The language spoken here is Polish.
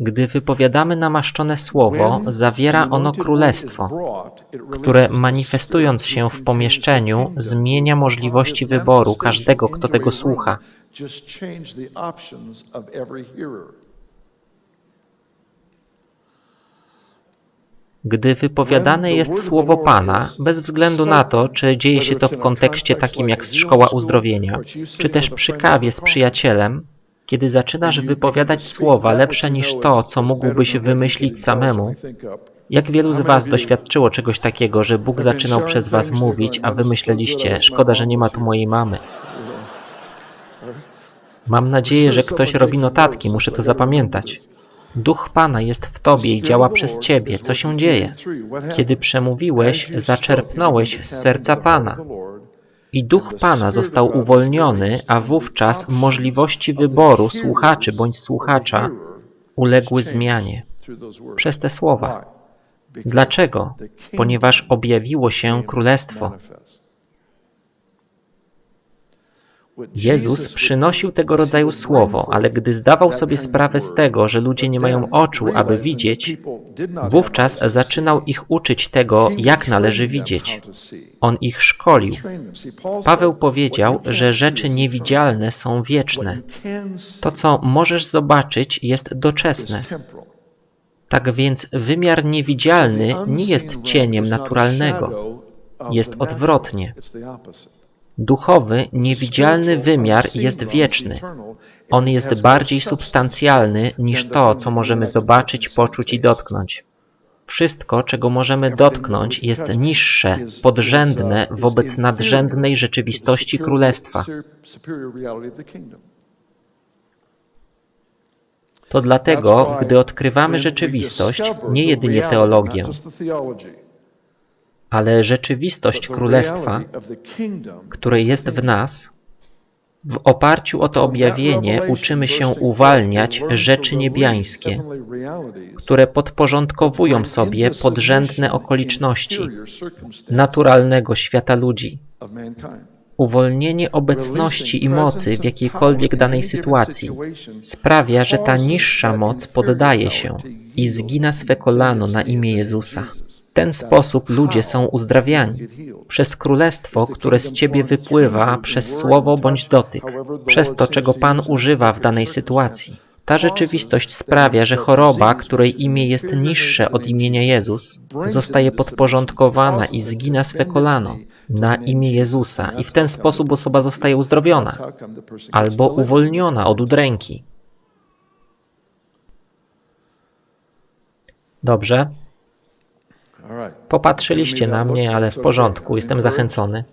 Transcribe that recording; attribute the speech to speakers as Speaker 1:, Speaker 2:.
Speaker 1: Gdy wypowiadamy namaszczone słowo, zawiera ono królestwo, które manifestując się w pomieszczeniu, zmienia możliwości wyboru każdego, kto tego słucha. Gdy wypowiadane jest słowo Pana, bez względu na to, czy dzieje się to w kontekście takim jak szkoła uzdrowienia, czy też przy kawie z przyjacielem, kiedy zaczynasz wypowiadać słowa lepsze niż to, co mógłbyś wymyślić samemu, jak wielu z Was doświadczyło czegoś takiego, że Bóg zaczynał przez Was mówić, a wy myśleliście, szkoda, że nie ma tu mojej mamy. Mam nadzieję, że ktoś robi notatki, muszę to zapamiętać. Duch Pana jest w Tobie i działa przez Ciebie. Co się dzieje? Kiedy przemówiłeś, zaczerpnąłeś z serca Pana. I Duch Pana został uwolniony, a wówczas możliwości wyboru słuchaczy bądź słuchacza uległy zmianie przez te słowa. Dlaczego? Ponieważ objawiło się Królestwo. Jezus przynosił tego rodzaju słowo, ale gdy zdawał sobie sprawę z tego, że ludzie nie mają oczu, aby widzieć, wówczas zaczynał ich uczyć tego, jak należy widzieć. On ich szkolił. Paweł powiedział, że rzeczy niewidzialne są wieczne. To, co możesz zobaczyć, jest doczesne. Tak więc wymiar niewidzialny nie jest cieniem naturalnego. Jest odwrotnie. Duchowy, niewidzialny wymiar jest wieczny. On jest bardziej substancjalny niż to, co możemy zobaczyć, poczuć i dotknąć. Wszystko, czego możemy dotknąć, jest niższe, podrzędne wobec nadrzędnej rzeczywistości Królestwa. To dlatego, gdy odkrywamy rzeczywistość, nie jedynie teologię, ale rzeczywistość Królestwa, które jest w nas, w oparciu o to objawienie uczymy się uwalniać rzeczy niebiańskie, które podporządkowują sobie podrzędne okoliczności naturalnego świata ludzi. Uwolnienie obecności i mocy w jakiejkolwiek danej sytuacji sprawia, że ta niższa moc poddaje się i zgina swe kolano na imię Jezusa. Ten sposób ludzie są uzdrawiani przez królestwo, które z ciebie wypływa przez słowo bądź dotyk, przez to, czego Pan używa w danej sytuacji. Ta rzeczywistość sprawia, że choroba, której imię jest niższe od imienia Jezus, zostaje podporządkowana i zgina swe kolano na imię Jezusa i w ten sposób osoba zostaje uzdrowiona albo uwolniona od udręki. Dobrze, popatrzyliście na mnie, ale w porządku, jestem zachęcony.